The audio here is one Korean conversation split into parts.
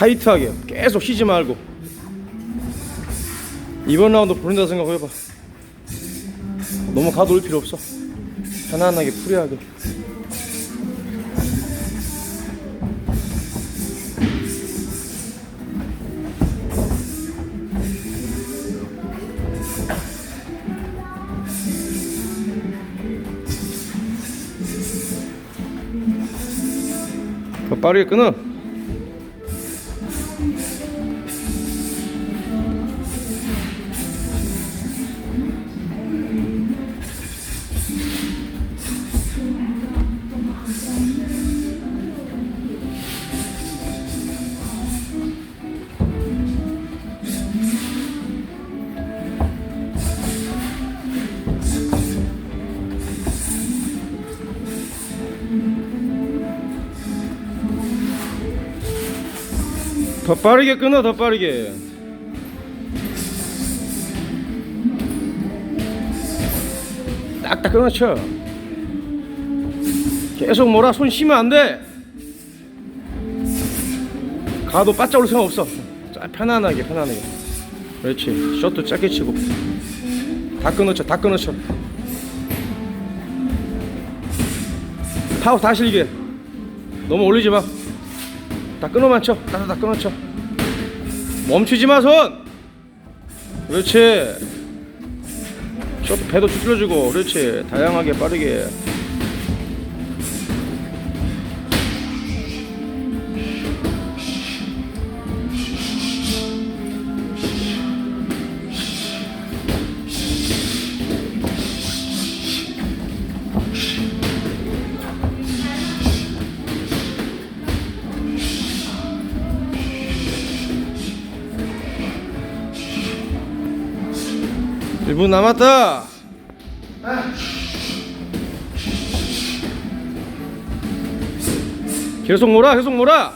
타이트하게 계속 쉬지 말고. 이번 라운드 보낸다 생각해봐. 너무 가돌 필요 없어. 편안하게 프리하게. 더 빠르게 끊어 더 빠르게 끊어 더 빠르게. 딱딱 끊어쳐. 계속 몰아 손 쉬면 안돼. 가도 바짝 올 생각 없어. 자, 편안하게 편안하게. 그렇지. 셔트 짧게 치고. 다 끊어쳐 다 끊어쳐 파워 다 실게 너무 올리지 마다 끊어만 쳐. 다, 다 끊어 쳐. 멈추지 마, 손! 그렇지. 셔도 배도 두드려주고, 그렇지. 다양하게 빠르게. 일분 남았다. 계속 몰아, 계속 몰아.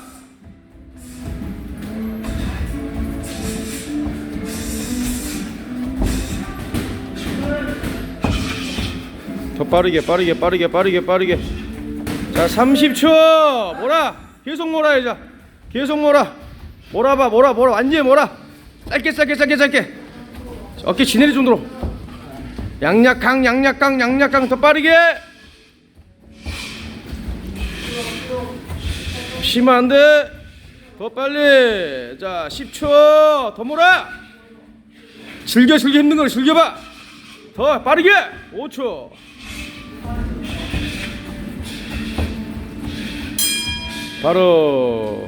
더 빠르게, 빠르게, 빠르게, 빠르게, 빠르게. 자, 30초. 몰아. 계속 몰아, 이제. 계속 몰아. 몰아봐, 몰아, 몰아. 완전히 몰아. 짧게, 짧게, 짧게, 짧게. 어깨 지내리 정도로. 양약강 양약강 양약강 더 빠르게. 안돼. 더 빨리. 자 10초. 더 몰아. 즐겨 즐겨 힘든 걸 즐겨봐. 더 빠르게. 5초. 바로